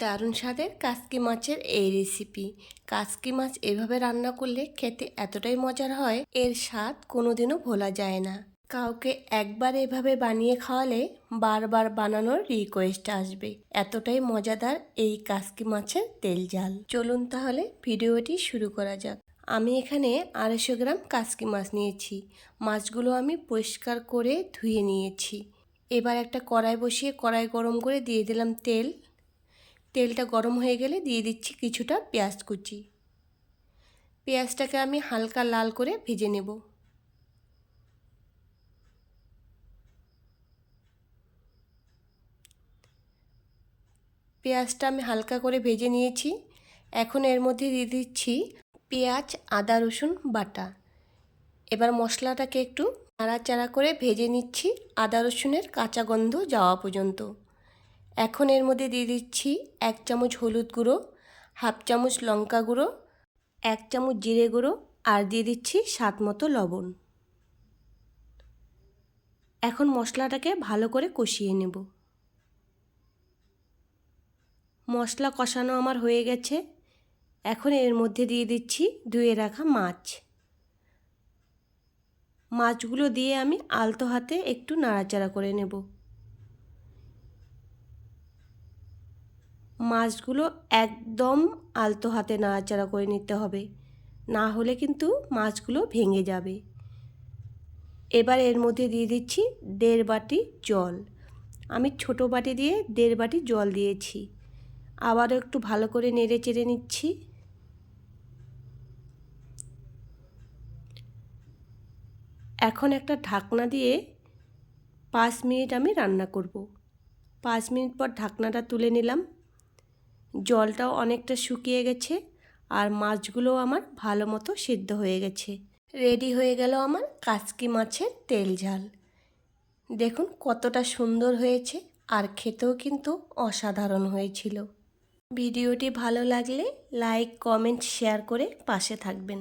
দারুণ স্বাদের কাসকি মাছের এই রেসিপি কাসকি মাছ এভাবে রান্না করলে খেতে এতটাই মজার হয়, এর স্বাদ কোনোদিনও ভোলা যায় না। কাউকে একবার এভাবে বানিয়ে খাওয়ালে বারবার বানানোর রিকোয়েস্ট আসবে। এতটাই মজাদার এই কাসকি মাছের তেল জাল। চলুন তাহলে ভিডিওটি শুরু করা যাক। আমি এখানে আড়াইশো গ্রাম কাসকি মাছ নিয়েছি। মাছগুলো আমি পরিষ্কার করে ধুয়ে নিয়েছি। এবার একটা কড়াই বসিয়ে কড়াই গরম করে দিয়ে দিলাম তেল। তেলটা গরম হয়ে গেলে দিয়ে দিচ্ছি কিছুটা পেঁয়াজ কুচি। পেঁয়াজটাকে আমি হালকা লাল করে ভেজে নেব। পেঁয়াজটা আমি হালকা করে ভেজে নিয়েছি। এখন এর মধ্যে দিয়ে দিচ্ছি পেঁয়াজ, আদা, রসুন, বাটা। এবার মশলাটাকে একটু নাড়াচাড়া করে ভেজে নিচ্ছি আদা, রসুনের কাঁচা গন্ধ যাওয়া পর্যন্ত। এখন এর মধ্যে দিয়ে দিচ্ছি এক চামচ হলুদ গুঁড়ো, হাফ চামচ লঙ্কা গুঁড়ো, এক চামচ জিরে গুঁড়ো আর দিয়ে দিচ্ছি স্বাদ মতো লবণ। এখন মশলাটাকে ভালো করে কষিয়ে নেব। মশলা কষানো আমার হয়ে গেছে। এখন এর মধ্যে দিয়ে দিচ্ছি ধুয়ে রাখা মাছ। মাছগুলো দিয়ে আমি আলতো হাতে একটু নাড়াচাড়া করে নেব। মাছগুলো একদম আলতো হাতে নাড়াচাড়া করে নিতে হবে। না হলে কিন্তু মাছগুলো ভেঙে যাবে। এবার এর মধ্যে দিয়ে দিচ্ছি দেড় বাটি জল। আমি ছোট বাটি দিয়ে দেড় বাটি জল দিয়েছি। আবারও একটু ভালো করে নেড়ে চেড়ে নিচ্ছি। এখন একটা ঢাকনা দিয়ে পাঁচ মিনিট আমি রান্না করব। পাঁচ মিনিট পর ঢাকনাটা তুলে নিলাম। জলটাও অনেকটা শুকিয়ে গেছে আর মাছগুলোও আমার ভালো মতো সিদ্ধ হয়ে গেছে। রেডি হয়ে গেল আমার কাচকি মাছের তেল ঝাল। দেখুন কতটা সুন্দর হয়েছে আর খেতেও কিন্তু অসাধারণ হয়েছিল। ভিডিওটি ভালো লাগলে লাইক, কমেন্ট, শেয়ার করে পাশে থাকবেন।